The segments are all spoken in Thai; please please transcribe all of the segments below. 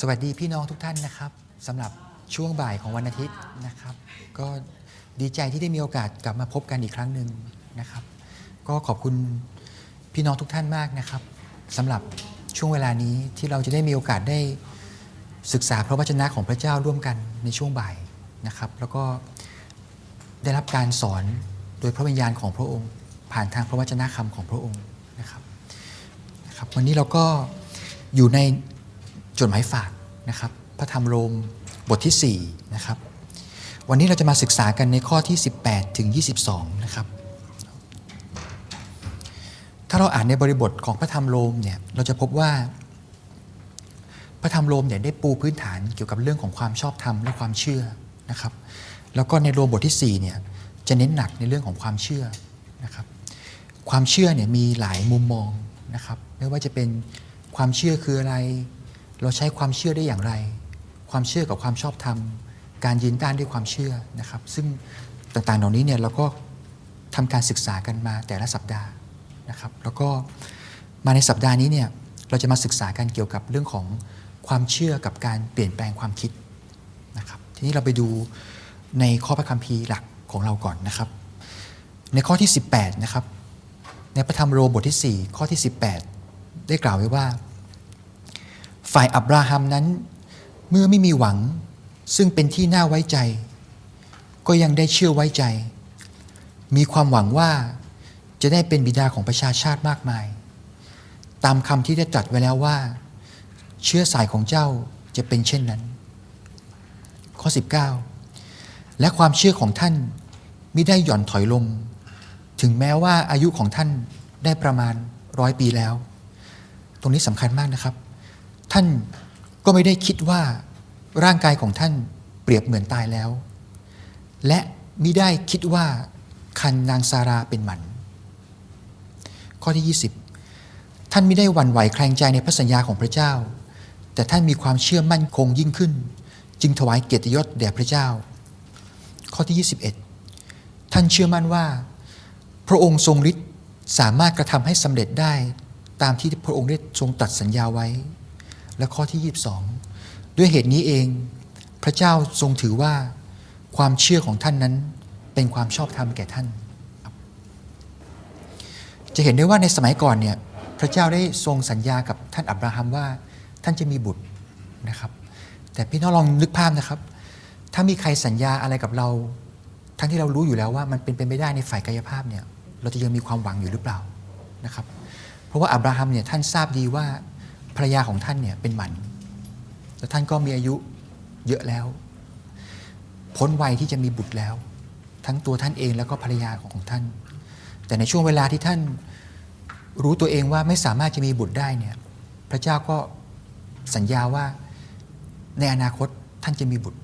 สวัสดีพี่น้องทุกท่านนะครับสำหรับช่วงบ่ายของวันอาทิตย์นะครับ ก็ดีใจที่ได้มีโอกาสกลับมาพบกันอีกครั้งหนึ่งนะครับ ก็ขอบคุณพี่น้องทุกท่านมากนะครับสำหรับช่วงเวลานี้ที่เราจะได้มีโอกาสได้ศึกษาพระวจนะของพระเจ้าร่วมกันในช่วงบ่ายนะครับ แล้วก็ได้รับการสอนโดยพระวิญญาณของพระองค์ ผ่านทางพระวจนะคำของพระองค์นะครับนะครับ วันนี้เราก็อยู่ใน จดหมายฝากนะครับ พระธรรมโรมบทที่4นะครับวันนี้เราจะมาศึกษากันในข้อที่ 18 ถึง 22 นะครับ ถ้าเราอ่านในบริบทของพระธรรมโรมเนี่ยเราจะพบว่า พระธรรมโรมเนี่ยได้ปูพื้นฐานเกี่ยวกับเรื่องของความชอบธรรมและความเชื่อนะครับ แล้วก็ในโรมบทที่4เนี่ยจะเน้นหนักในเรื่องของความเชื่อนะครับ ความเชื่อเนี่ยมีหลายมุมมองนะครับ ไม่ว่าจะเป็นความเชื่อคืออะไร เราใช้ความเชื่อได้อย่างไร ความเชื่อกับความชอบธรรม การยืนต้านด้วยความเชื่อนะครับ ซึ่งต่างๆเหล่านี้เนี่ยเราก็ทำการศึกษากันมาแต่ละสัปดาห์นะครับ แล้วก็มาในสัปดาห์นี้เนี่ยเราจะมาศึกษากันเกี่ยวกับเรื่องของความเชื่อกับการเปลี่ยนแปลงความคิดนะครับ ทีนี้เราไปดูในข้อพระคัมภีร์หลักของเราก่อนนะครับ ในข้อที่ 18 นะครับ ในพระธรรมโรมบทที่ 4 ข้อที่ 18 ได้กล่าวไว้ว่า ฝ่ายอับราฮัมนั้น เมื่อไม่มีหวัง ซึ่งเป็นที่น่าไว้ใจ ก็ยังได้เชื่อไว้ใจ มีความหวังว่าจะได้เป็นบิดาของประชาชาติมากมาย ตามคำที่ได้ตรัสไว้แล้วว่า เชื้อสายของเจ้าจะเป็นเช่นนั้น ข้อ 19 และความเชื่อของท่านมิได้หย่อนถอยลง ถึงแม้ว่าอายุของท่านได้ประมาณร้อยปีแล้ว ตรงนี้สำคัญมากนะครับ ท่านก็ไม่ได้คิดว่าร่างกายของท่านเปรียบเหมือนตายแล้ว และมิได้คิดว่าคันนางซาราเป็นหมัน ข้อที่ 20 ท่านไม่ได้หวั่นไหวแคลงใจในพระสัญญาของพระเจ้า แต่ท่านมีความเชื่อมั่นคงยิ่งขึ้น จึงถวายเกียรติยศแด่พระเจ้า ข้อที่ 21 ท่านเชื่อมั่นว่า พระองค์ทรงฤทธิ์สามารถกระทำให้สำเร็จได้ตามที่พระองค์ได้ทรงตัดสัญญาไว้ และข้อที่ 22 ด้วยเหตุนี้เอง พระเจ้าทรงถือว่าความเชื่อของท่านนั้นเป็นความชอบธรรมแก่ท่าน จะเห็นได้ว่าในสมัยก่อนเนี่ยพระเจ้าได้ทรงสัญญากับท่านอับราฮัมว่าท่านจะมีบุตรนะครับ แต่พี่น้องลองนึกภาพนะครับ ถ้ามีใครสัญญาอะไรกับเรา ทั้งที่เรารู้อยู่แล้วว่ามันเป็นไปไม่ได้ในฝ่ายกายภาพเนี่ยเราจะยังมีความหวังอยู่หรือเปล่านะครับ เพราะว่าอับราฮัมเนี่ยท่านทราบดีว่า ภรรยาของท่านเนี่ยเป็นหมันแล้วท่านก็มีอายุเยอะแล้ว พ้นวัยที่จะมีบุตรแล้ว ทั้งตัวท่านเองแล้วก็ภรรยาของท่าน แต่ในช่วงเวลาที่ท่านรู้ตัวเองว่าไม่สามารถจะมีบุตรได้เนี่ย พระเจ้าก็สัญญาว่าในอนาคตท่านจะมีบุตร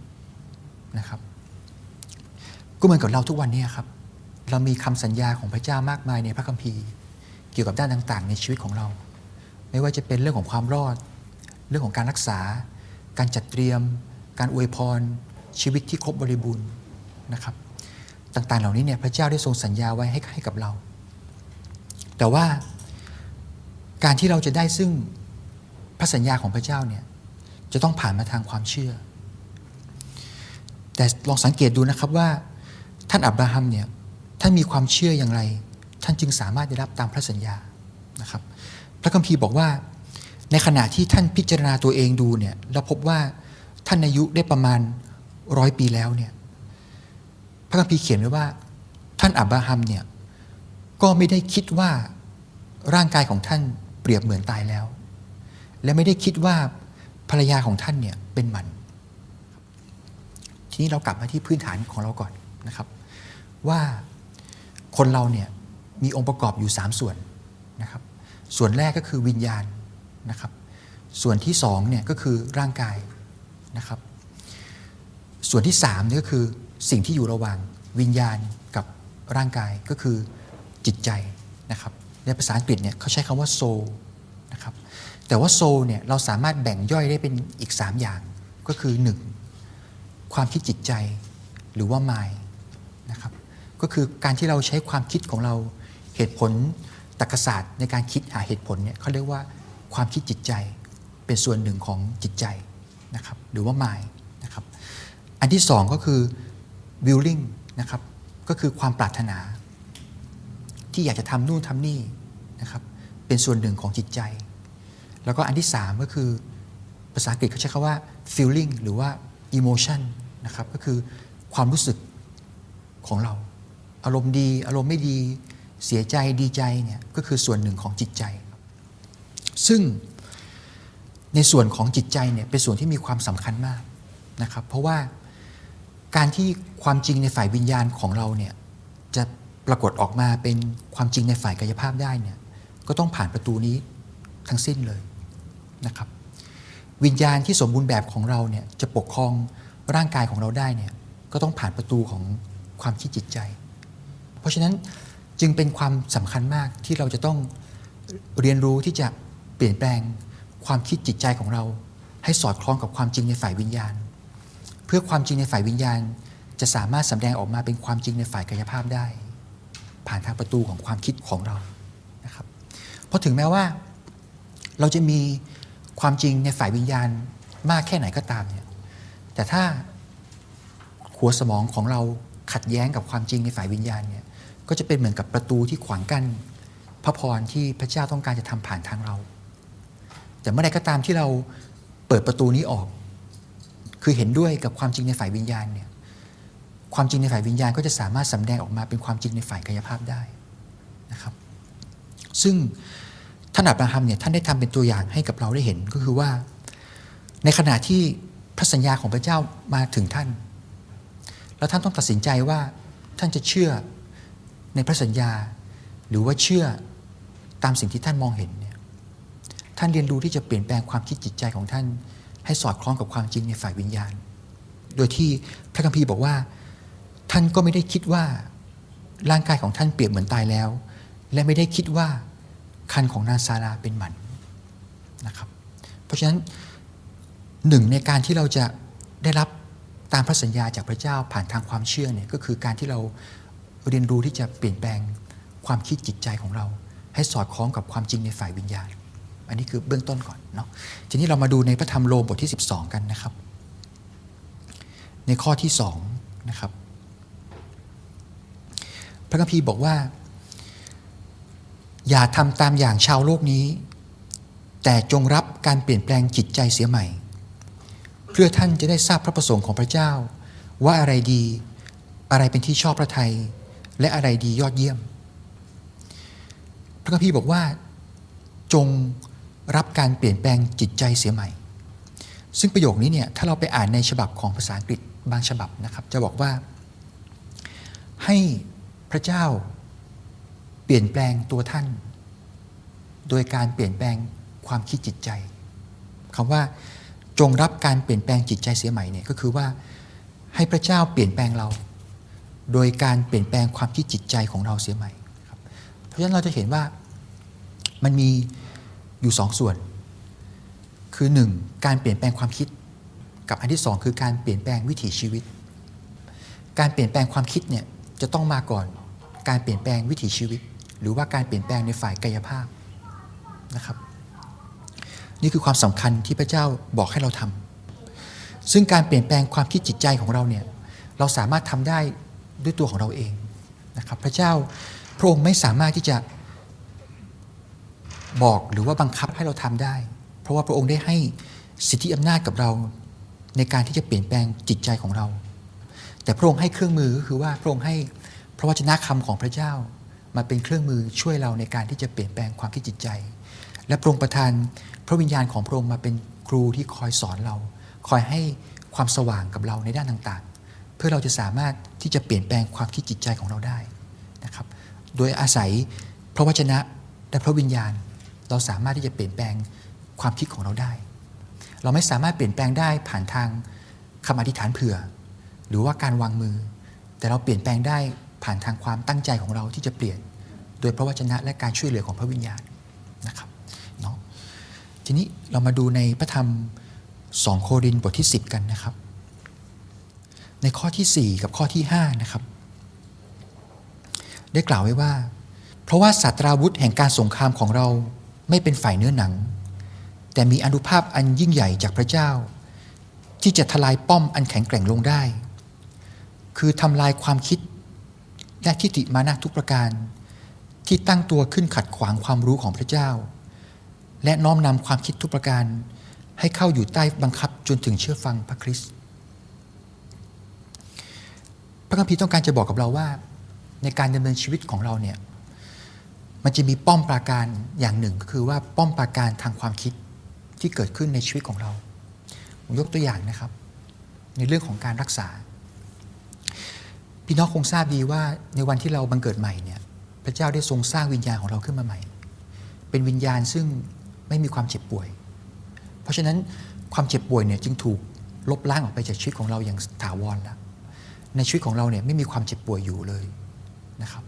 นะครับ ก็เหมือนกับเราทุกวันนี้ครับ เรามีคำสัญญาของพระเจ้ามากมายในพระคัมภีร์ เกี่ยวกับด้านต่าง ๆ ในชีวิตของเรา ไม่ว่าจะเป็นเรื่องของความรอด เรื่องของการรักษา การจัดเตรียม การอวยพร ชีวิตที่ครบบริบูรณ์นะครับ ต่างๆเหล่านี้เนี่ยพระเจ้าได้ทรงสัญญาไว้ให้ให้กับเรา แต่ว่าการที่เราจะได้ซึ่งพระสัญญาของพระเจ้าเนี่ยจะต้องผ่านมาทางความเชื่อ แต่ลองสังเกตดูนะครับว่าท่านอับราฮัมเนี่ยท่านมีความเชื่ออย่างไร ท่านจึงสามารถได้รับตามพระสัญญานะครับ พระคัมภีร์บอกว่า ในขณะที่ท่านพิจารณาตัวเองดูเนี่ยแล้วพบว่าท่านอายุได้ประมาณร้อยปีแล้วเนี่ยพระคัมภีร์เขียนไว้ว่า ท่านอับราฮัมเนี่ยก็ไม่ได้คิดว่าร่างกายของท่านเปรียบเหมือนตายแล้ว และไม่ได้คิดว่าภรรยาของท่านเนี่ยเป็นมัน ทีนี้เรากลับมาที่พื้นฐานของเราก่อนนะครับ ว่าคนเราเนี่ยมีองค์ประกอบอยู่ 3 ส่วนนะครับ ส่วนแรกก็คือวิญญาณนะครับ ส่วนที่2เนี่ยก็คือร่างกายนะครับ ส่วนที่3เนี่ยก็คือสิ่งที่อยู่ระหว่างวิญญาณกับร่างกายก็คือจิตใจนะครับในภาษาอังกฤษเนี่ยเขาใช้คำว่า soul นะครับแต่ว่า soul เนี่ยเราสามารถแบ่งย่อยได้เป็นอีก 3 อย่างก็คือ 1. ความคิดจิตใจหรือว่า mind นะครับก็คือการที่เราใช้ความคิดของเราเหตุผล ตรรกศาสตร์ในการคิดหาเหตุผลเนี่ยเขาเรียกว่าความคิดจิตใจเป็นส่วนหนึ่งของจิตใจนะครับหรือว่า mind นะครับอันที่สองก็คือ willing นะครับก็คือความปรารถนา ที่อยากจะทำนู่นทำนี่นะครับเป็นส่วนหนึ่งของจิตใจ แล้วก็อันที่สามก็คือภาษาอังกฤษเขาใช้คำว่า feeling หรือว่า emotion นะครับก็คือความรู้สึกของเรา อารมณ์ดี อารมณ์ไม่ดี เสียใจดีใจเนี่ยก็คือส่วนหนึ่งของจิตใจ ซึ่งในส่วนของจิตใจเนี่ยเป็นส่วนที่มีความสำคัญมากนะครับเพราะว่าการที่ความจริงในฝ่ายวิญญาณของเราเนี่ยจะปรากฏออกมาเป็นความจริงในฝ่ายกายภาพได้เนี่ยก็ต้องผ่านประตูนี้ทั้งสิ้นเลยนะครับวิญญาณที่สมบูรณ์แบบของเราเนี่ยจะปกครองร่างกายของเราได้เนี่ยก็ต้องผ่านประตูของความคิดจิตใจ เพราะฉะนั้น จึงเป็นความสำคัญมากที่เราจะต้องเรียนรู้ที่จะเปลี่ยนแปลงความคิดจิตใจของเรา ให้สอดคล้องกับความจริงในฝ่ายวิญญาณ เพื่อความจริงในฝ่ายวิญญาณ จะสามารถสำแดงออกมาเป็นความจริงในฝ่ายกายภาพได้ ผ่านทางประตูของความคิดของเรานะครับเพราะถึงแม้ว่า เราจะมีความจริงในฝ่ายวิญญาณมากแค่ไหนก็ตามเนี่ยแต่ถ้าหัวสมองของเราขัดแย้งกับความจริงในฝ่ายวิญญาณเนี่ย ก็จะเป็นเหมือนกับประตูที่ขวางกั้นพระพรที่พระเจ้าต้องการจะทำผ่านทางเรา แต่เมื่อใดก็ตามที่เราเปิดประตูนี้ออก คือเห็นด้วยกับความจริงในฝ่ายวิญญาณเนี่ยความจริงในฝ่ายวิญญาณก็จะสามารถสำแดงออกมาเป็นความจริงในฝ่ายกายภาพได้นะครับ ซึ่งท่านอับราฮัมเนี่ยท่านได้ทำเป็นตัวอย่างให้กับเราได้เห็นก็คือว่า ในขณะที่พระสัญญาของพระเจ้ามาถึงท่าน แล้วท่านต้องตัดสินใจว่าท่านจะเชื่อ ในพระสัญญา หรือว่าเชื่อตามสิ่งที่ท่านมองเห็นเนี่ยท่านเรียนรู้ที่จะเปลี่ยนแปลงความคิดจิตใจของท่าน ให้สอดคล้องกับความจริงในฝ่ายวิญญาณ โดยที่พระคัมภีร์บอกว่า ท่านก็ไม่ได้คิดว่าร่างกายของท่านเปรียบเหมือนตายแล้ว และไม่ได้คิดว่าคันของนางซาราเป็นหมันนะครับ เพราะฉะนั้นหนึ่งในการที่เราจะได้รับตามพระสัญญาจากพระเจ้าผ่านทางความเชื่อเนี่ยก็คือการที่เรา เรียนรู้ที่จะเปลี่ยนแปลงความคิดจิตใจของเรา ให้สอดคล้องกับความจริงในฝ่ายวิญญาณ อันนี้คือเบื้องต้นก่อนเนาะทีนี้เรามาดูในพระธรรมโลมบทที่ 12 กันนะครับ ในข้อที่2นะครับพระคัมภีร์บอกว่า อย่าทำตามอย่างชาวโลกนี้ แต่จงรับการเปลี่ยนแปลงจิตใจเสียใหม่ เพื่อท่านจะได้ทราบพระประสงค์ของพระเจ้า ว่าอะไรดีอะไรเป็นที่ชอบพระทัย และอะไรดียอดเยี่ยม พระคัมภีร์บอกว่าจงรับการเปลี่ยนแปลงจิตใจเสียใหม่ ซึ่งประโยคนี้เนี่ยถ้าเราไปอ่านในฉบับของภาษาอังกฤษบางฉบับนะครับ จะบอกว่า ให้พระเจ้าเปลี่ยนแปลงตัวท่าน โดยการเปลี่ยนแปลงความคิดจิตใจคำว่าจงรับการเปลี่ยนแปลงจิตใจเสียใหม่เนี่ยก็คือว่าให้พระเจ้าเปลี่ยนแปลงเรา โดยการเปลี่ยนแปลงความคิดจิตใจของเราเสียใหม่ครับเพราะฉะนั้นเราจะเห็นว่ามันมีอยู่สองส่วน คือหนึ่งการเปลี่ยนแปลงความคิด กับอันที่สองคือการเปลี่ยนแปลงวิถีชีวิต การเปลี่ยนแปลงความคิดเนี่ยจะต้องมาก่อน การเปลี่ยนแปลงวิถีชีวิต หรือว่าการเปลี่ยนแปลงในฝ่ายกายภาพนะครับ นี่คือความสำคัญที่พระเจ้าบอกให้เราทำซึ่งการเปลี่ยนแปลงความคิดจิตใจของเราเนี่ยเราสามารถทำได้ ด้วยตัวของเราเองนะครับพระเจ้าพระองค์ไม่สามารถที่จะบอกหรือว่าบังคับให้เราทำได้ เพราะว่าพระองค์ได้ให้สิทธิอำนาจกับเราในการที่จะเปลี่ยนแปลงจิตใจของเรา แต่พระองค์ให้เครื่องมือก็คือว่าพระองค์ให้พระวจนะคำของพระเจ้ามาเป็นเครื่องมือช่วยเราในการที่จะเปลี่ยนแปลงความคิดจิตใจ และพระองค์ประทานพระวิญญาณของพระองค์มาเป็นครูที่คอยสอนเรา คอยให้ความสว่างกับเราในด้านต่าง พื่อเราจะสามารถที่จะเปลี่ยนแปลงความคิดจิตใจของเราได้นะครับ โดยอาศัยพระวจนะและพระวิญญาณ เราสามารถที่จะเปลี่ยนแปลงความคิดของเราได้ เราไม่สามารถเปลี่ยนแปลงได้ผ่านทางคำอธิษฐานเผื่อ หรือว่าการวางมือ แต่เราเปลี่ยนแปลงได้ผ่านทางความตั้งใจของเราที่จะเปลี่ยน โดยพระวจนะและการช่วยเหลือของพระวิญญาณนะครับเนาะทีนี้เรามาดูในพระธรรม 2 โครินธ์บทที่ 10 กันนะครับ ในข้อที่ 4 กับข้อที่5นะครับ ได้กล่าวไว้ว่า เพราะว่าศาสตราวุธแห่งการสงครามของเราไม่เป็นฝ่ายเนื้อหนัง แต่มีอนุภาพอันยิ่งใหญ่จากพระเจ้า ที่จะทลายป้อมอันแข็งแกร่งลงได้ คือทำลายความคิด และทิฏฐิมานะทุกประการ ที่ตั้งตัวขึ้นขัดขวางความรู้ของพระเจ้า และน้อมนำความคิดทุกประการ ให้เข้าอยู่ใต้บังคับจนถึงเชื่อฟังพระคริสต์ ระคัมภีร์ต้องการจะบอกกับเราว่า ในการดำเนินชีวิตของเราเนี่ยมันจะมีป้อมปราการอย่างหนึ่งก็คือว่าป้อมปราการทางความคิดที่เกิดขึ้นในชีวิตของเราผมยกตัวอย่างนะครับ ในเรื่องของการรักษา พี่น้องคงทราบดีว่าในวันที่เราบังเกิดใหม่เนี่ยพระเจ้าได้ทรงสร้างวิญญาณของเราขึ้นมาใหม่ เป็นวิญญาณซึ่งไม่มีความเจ็บป่วย เพราะฉะนั้นความเจ็บป่วยเนี่ยจึงถูกลบล้างออกไปจากชีวิตของเราอย่างถาวรแล้ว ในชีวิตของเราเนี่ยไม่มีความเจ็บป่วยอยู่เลยนะครับ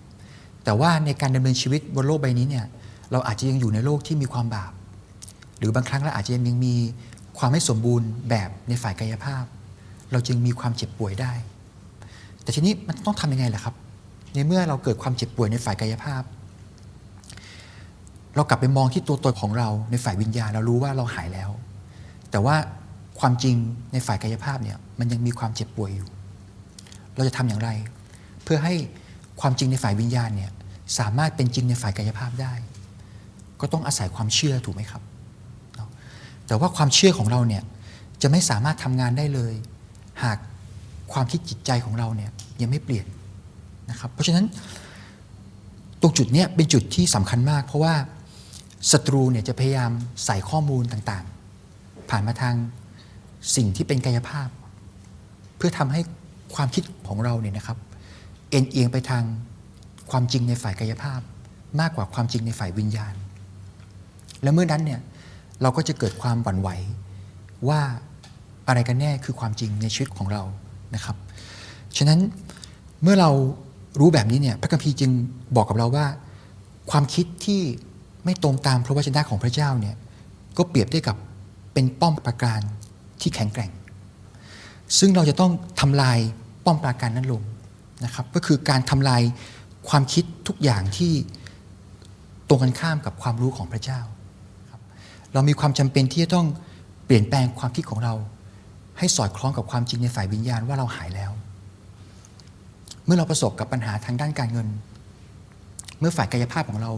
แต่ว่าในการดำเนินชีวิตบนโลกใบนี้เนี่ยเราอาจจะยังอยู่ในโลกที่มีความบาป หรือบางครั้งเราอาจจะยังมีความไม่สมบูรณ์แบบในฝ่ายกายภาพ เราจึงมีความเจ็บป่วยได้ แต่ทีนี้มันต้องทำยังไงล่ะครับ ในเมื่อเราเกิดความเจ็บป่วยในฝ่ายกายภาพ เรากลับไปมองที่ตัวตนของเราในฝ่ายวิญญาณเรารู้ว่าเราหายแล้ว แต่ว่าความจริงในฝ่ายกายภาพเนี่ยมันยังมีความเจ็บป่วยอยู่ เราจะทำอย่างไร เพื่อให้ความจริงในฝ่ายวิญญาณเนี่ยสามารถเป็นจริงในฝ่ายกายภาพได้ ก็ต้องอาศัยความเชื่อถูกไหมครับ แต่ว่าความเชื่อของเราเนี่ยจะไม่สามารถทำงานได้เลย หากความคิดจิตใจของเราเนี่ยยังไม่เปลี่ยนนะครับ เพราะฉะนั้นตรงจุดเนี้ยเป็นจุดที่สำคัญมาก เพราะว่าศัตรูเนี่ยจะพยายามใส่ข้อมูลต่างๆ ผ่านมาทางสิ่งที่เป็นกายภาพ เพื่อทำให้ ความคิดของเราเนี่ยนะครับ เอ็นเอียงไปทางความจริงในฝ่ายกายภาพ มากกว่าความจริงในฝ่ายวิญญาณ และเมื่อนั้นเนี่ยเราก็จะเกิดความหวั่นไหวว่าอะไรกันแน่คือความจริงในชีวิตของเรานะครับ ฉะนั้นเมื่อเรารู้แบบนี้เนี่ยพระคัมภีร์จึงบอกกับเราว่า ความคิดที่ไม่ตรงตามพระวจนะของพระเจ้าเนี่ยก็เปรียบได้กับเป็นป้อมปราการที่แข็งแกร่ง ซึ่งเราจะต้องทำลายป้อมปราการนั้นลงนะครับก็คือการทำลายความคิดทุกอย่างที่ตรงกันข้ามกับความรู้ของพระเจ้า เรามีความจำเป็นที่จะต้องเปลี่ยนแปลงความคิดของเรา ให้สอดคล้องกับความจริงในฝ่ายวิญญาณว่าเราหายแล้ว เมื่อเราประสบกับปัญหาทางด้านการเงิน เมื่อฝ่ายกายภาพของเรา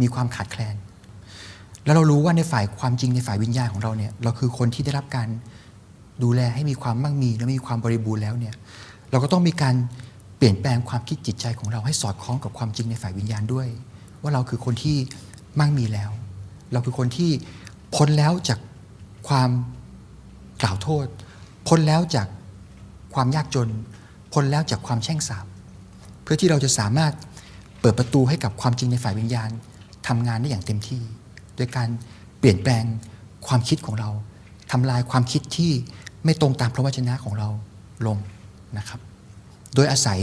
มีความขาดแคลน แล้วเรารู้ว่าในฝ่ายความจริงในฝ่ายวิญญาณของเราเนี่ยเราคือคนที่ได้รับการ ดูแลให้มีความมั่งมีและมีความบริบูรณ์แล้วเนี่ยเราก็ต้องมีการเปลี่ยนแปลงความคิดจิตใจของเราให้สอดคล้องกับความจริงในฝ่ายวิญญาณด้วย ว่าเราคือคนที่มั่งมีแล้ว เราคือคนที่พ้นแล้วจากความกล่าวโทษ พ้นแล้วจากความยากจน พ้นแล้วจากความแช่งสาบเพื่อที่เราจะสามารถเปิดประตูให้กับความจริงในฝ่ายวิญญาณทำงานได้อย่างเต็มที่ โดยการเปลี่ยนแปลงความคิดของเราทำลายความคิดที่ ไม่ตรงตามพระวจนะของเราลงนะครับ โดยอาศัย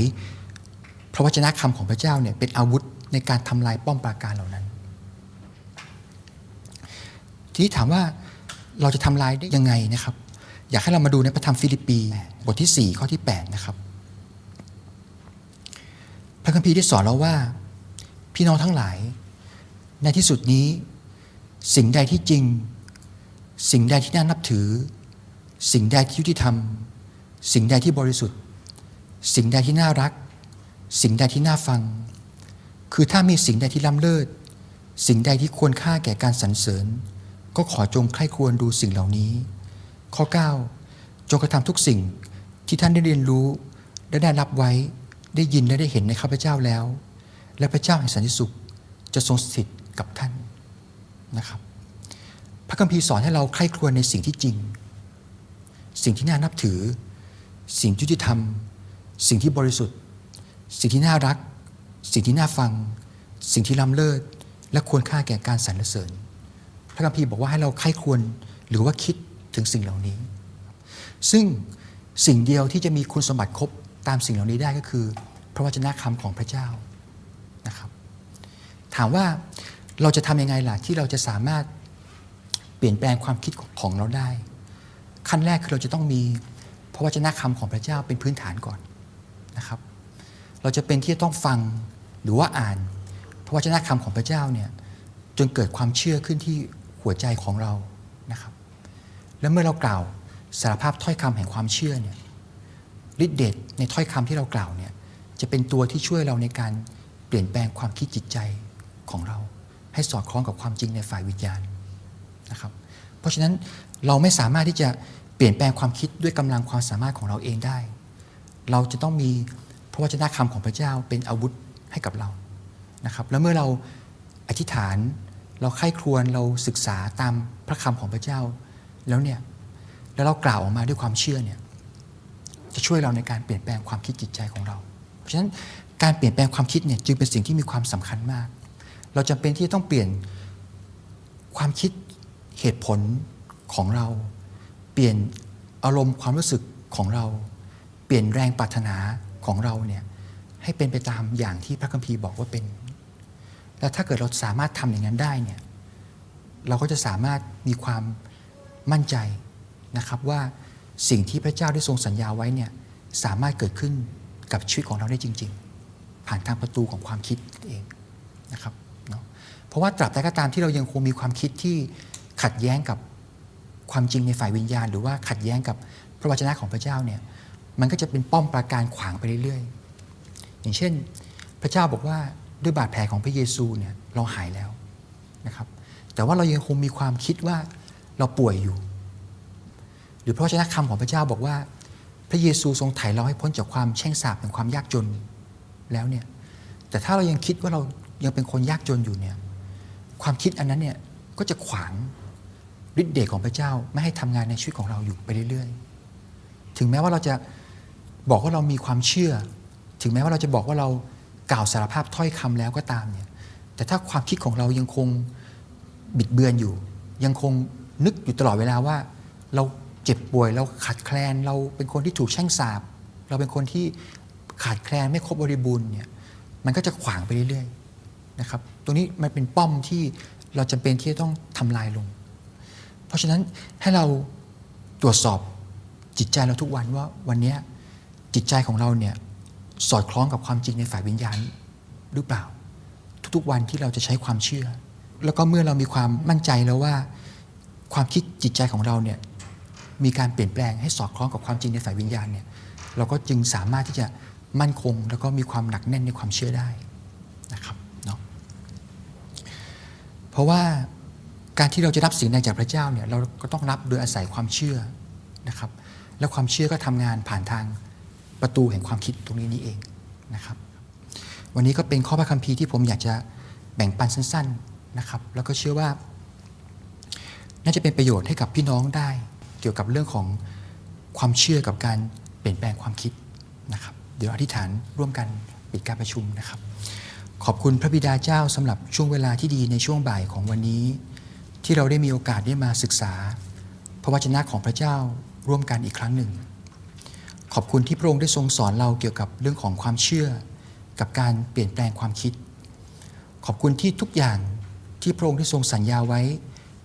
พระวจนะคำของพระเจ้าเนี่ยเป็นอาวุธในการทำลายป้อมปราการเหล่านั้น ทีนี้ถามว่าเราจะทำลายได้ยังไงนะครับ อยากให้เรามาดูในพระธรรมฟิลิปปีบทที่ 4 ข้อที่ 8 นะครับ พระคัมภีร์ได้สอนเราว่า พี่น้องทั้งหลาย ในที่สุดนี้ สิ่งใดที่จริง สิ่งใดที่น่านับถือ สิ่งใดที่ยุติธรรม สิ่งใดที่บริสุทธิ์ สิ่งใดที่น่ารัก สิ่งใดที่น่าฟัง คือถ้ามีสิ่งใดที่ล้ำเลิศ สิ่งใดที่ควรค่าแก่การสรรเสริญ ก็ขอจงใคร่ควรดูสิ่งเหล่านี้ ข้อ 9 จงกระทำทุกสิ่งที่ท่านได้เรียนรู้และได้รับไว้ได้ยินและได้เห็นในข้าพเจ้าแล้ว และพระเจ้าแห่งสันติสุขจะทรงสถิตกับท่านนะครับ พระคัมภีร์สอนให้เราใคร่ครวญในสิ่งที่จริง สิ่งที่น่านับถือ สิ่งยุติธรรม สิ่งที่บริสุทธิ์ สิ่งที่น่ารัก สิ่งที่น่าฟัง สิ่งที่ล้ำเลิศ และควรค่าแก่การสรรเสริญ พระคัมภีร์บอกว่าให้เราใคร่ควรหรือว่าคิดถึงสิ่งเหล่านี้ ซึ่งสิ่งเดียวที่จะมีคุณสมบัติครบตามสิ่งเหล่านี้ได้ก็คือ พระวจนะคำของพระเจ้านะครับ ถามว่าเราจะทำยังไงล่ะที่เราจะสามารถเปลี่ยนแปลงความคิดของเราได้ ขั้นแรกคือเราจะต้องมีพระวจนะคำของพระเจ้าเป็นพื้นฐานก่อนนะครับ เราจะเป็นที่จะต้องฟังหรือว่าอ่านพระวจนะคำของพระเจ้าเนี่ยจนเกิดความเชื่อขึ้นที่หัวใจของเรานะครับ และเมื่อเรากล่าวสารภาพถ้อยคำแห่งความเชื่อเนี่ยฤทธิเดชในถ้อยคำที่เรากล่าวเนี่ยจะเป็นตัวที่ช่วยเราในการเปลี่ยนแปลงความคิดจิตใจของเรา ให้สอดคล้องกับความจริงในฝ่ายวิญญาณนะครับ เพราะฉะนั้นเราไม่สามารถที่จะเปลี่ยนแปลงความคิดด้วยกำลังความสามารถของเราเองได้ เราจะต้องมีพระวจนะคำของพระเจ้าเป็นอาวุธให้กับเรานะครับ แล้วเมื่อเราอธิษฐานเราใคร่ครวญเราศึกษาตามพระคำของพระเจ้า แล้วเนี่ยแล้วเรากล่าวออกมาด้วยความเชื่อเนี่ยจะช่วยเราในการเปลี่ยนแปลงความคิดจิตใจของเรา เพราะฉะนั้นการเปลี่ยนแปลงความคิดเนี่ยจึงเป็นสิ่งที่มีความสำคัญมาก เราจำเป็นที่จะต้องเปลี่ยนความคิด เหตุผลของเรา เปลี่ยนอารมณ์ความรู้สึกของเรา เปลี่ยนแรงปรารถนาของเราเนี่ยให้เป็นไปตามอย่างที่พระคัมภีร์บอกว่าเป็น แล้วถ้าเกิดเราสามารถทำอย่างนั้นได้เนี่ยเราก็จะสามารถมีความมั่นใจนะครับว่าสิ่งที่พระเจ้าได้ทรงสัญญาไว้เนี่ยสามารถเกิดขึ้นกับชีวิตของเราได้จริง ๆ ผ่านทางประตูของความคิดเองนะครับเนาะเพราะว่าตราบใดก็ตามที่เรายังคงมีความคิดที่ ขัดแย้งกับความจริงในฝ่ายวิญญาณ หรือว่าขัดแย้งกับพระวจนะของพระเจ้าเนี่ยมันก็จะเป็นป้อมปราการขวางไปเรื่อยๆ อย่างเช่น พระเจ้าบอกว่าด้วยบาดแผลของพระเยซูเนี่ยเราหายแล้วนะครับ แต่ว่าเรายังคงมีความคิดว่าเราป่วยอยู่ หรือพระวจนะคำของพระเจ้าบอกว่า พระเยซูทรงไถ่เราให้พ้นจากความแช่งสาปแห่งความยากจนแล้วเนี่ยแต่ถ้าเรายังคิดว่าเรายังเป็นคนยากจนอยู่เนี่ยความคิดอันนั้นเนี่ยก็จะขวาง ฤทธิ์เดชของพระเจ้าไม่ให้ทำงานในชีวิตของเราอยู่ไปเรื่อยๆ ถึงแม้ว่าเราจะบอกว่าเรามีความเชื่อ ถึงแม้ว่าเราจะบอกว่าเรากล่าวสารภาพถ้อยคำแล้วก็ตามเนี่ย แต่ถ้าความคิดของเรายังคงบิดเบือนอยู่ ยังคงนึกอยู่ตลอดเวลาว่า เราเจ็บป่วยเราขาดแคลน เราเป็นคนที่ถูกแช่งสาปเราเป็นคนที่ขาดแคลนไม่ครบบริบูรณ์เนี่ยมันก็จะขวางไปเรื่อยๆนะครับ ตรงนี้มันเป็นป้อมที่เราจำเป็นที่จะต้องทำลายลง เพราะฉะนั้นให้เราตรวจสอบจิตใจเราทุกวันว่าวันนี้จิตใจของเราเนี่ยสอดคล้องกับความจริงในฝ่ายวิญญาณหรือเปล่า ทุกๆวันที่เราจะใช้ความเชื่อ แล้วก็เมื่อเรามีความมั่นใจแล้วว่า ความคิดจิตใจของเราเนี่ยมีการเปลี่ยนแปลงให้สอดคล้องกับความจริงในฝ่ายวิญญาณเนี่ยเราก็จึงสามารถที่จะมั่นคง แล้วก็มีความหนักแน่นในความเชื่อได้นะครับเนาะเพราะว่า การที่เราจะรับสิ่งใดจากพระเจ้าเนี่ยเราก็ต้องรับโดยอาศัยความเชื่อนะครับ แล้วความเชื่อก็ทำงานผ่านทางประตูแห่งความคิดตรงนี้นี่เองนะครับ วันนี้ก็เป็นข้อพระคัมภีร์ที่ผมอยากจะแบ่งปันสั้น ๆนะครับ แล้วก็เชื่อว่า น่าจะเป็นประโยชน์ให้กับพี่น้องได้ เกี่ยวกับเรื่องของความเชื่อกับการเปลี่ยนแปลงความคิดนะครับ เดี๋ยวอธิษฐานร่วมกันปิดการประชุมนะครับ ขอบคุณพระบิดาเจ้าสำหรับช่วงเวลาที่ดีในช่วงบ่ายของวันนี้ ที่เราได้มีโอกาสได้มาศึกษา พระวจนะของพระเจ้าร่วมกันอีกครั้งหนึ่ง ขอบคุณที่พระองค์ได้ทรงสอนเราเกี่ยวกับเรื่องของความเชื่อ กับการเปลี่ยนแปลงความคิด ขอบคุณที่ทุกอย่างที่พระองค์ได้ทรงสัญญาไว้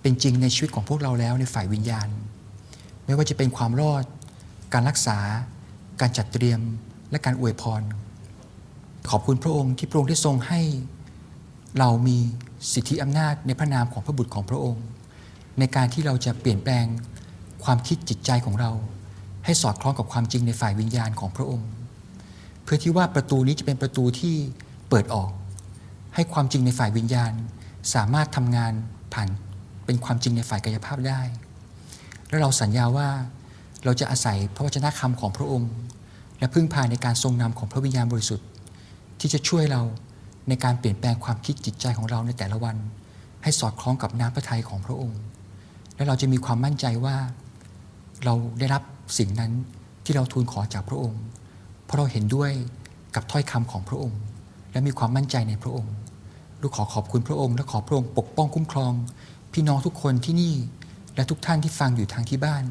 เป็นจริงในชีวิตของพวกเราแล้วในฝ่ายวิญญาณ ไม่ว่าจะเป็นความรอด การรักษา การจัดเตรียมและการอวยพร ขอบคุณพระองค์ที่พระองค์ได้ทรงให้เรามี สิทธิอำนาจในพระนามของพระบุตรของพระองค์ ในการที่เราจะเปลี่ยนแปลงความคิดจิตใจของเรา ให้สอดคล้องกับความจริงในฝ่ายวิญญาณของพระองค์ เพื่อที่ว่าประตูนี้จะเป็นประตูที่เปิดออก ให้ความจริงในฝ่ายวิญญาณ สามารถทำงานผ่านเป็นความจริงในฝ่ายกายภาพได้ และเราสัญญาว่าเราจะอาศัยพระวจนะคำของพระองค์ และพึ่งพาในการทรงนำของพระวิญญาณบริสุทธิ์ ที่จะช่วยเรา ในการเปลี่ยนแปลงความคิดจิตใจของเราในแต่ละวัน ให้สอดคล้องกับน้ำพระทัยของพระองค์ และเราจะมีความมั่นใจว่าเราได้รับสิ่งนั้นที่เราทูลขอจากพระองค์ เพราะเราเห็นด้วยกับถ้อยคำของพระองค์ และมีความมั่นใจในพระองค์ ลูกขอขอบคุณพระองค์ และขอพระองค์ปกป้องคุ้มครอง พี่น้องทุกคนที่นี่ และทุกท่านที่ฟังอยู่ทางที่บ้าน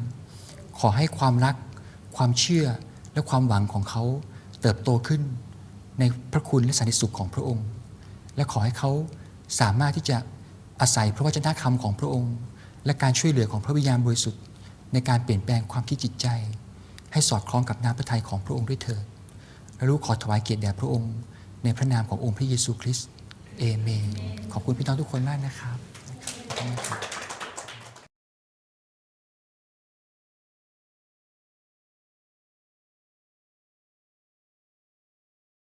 ขอให้ความรัก ความเชื่อและความหวังของเขาเติบโตขึ้น ในพระคุณและสันติสุขของพระองค์ และขอให้เขาสามารถที่จะอาศัยพระวจนะคำของพระองค์ และการช่วยเหลือของพระวิญญาณบริสุทธิ์ ในการเปลี่ยนแปลงความคิดจิตใจ ให้สอดคล้องกับน้ำพระทัยของพระองค์ด้วยเถิดและลูกขอถวายเกียรติแด่พระองค์ ในพระนามขององค์พระเยซูคริสต์เอเมน ขอบคุณพี่น้องทุกคนมากนะครับขอบคุณมากครับ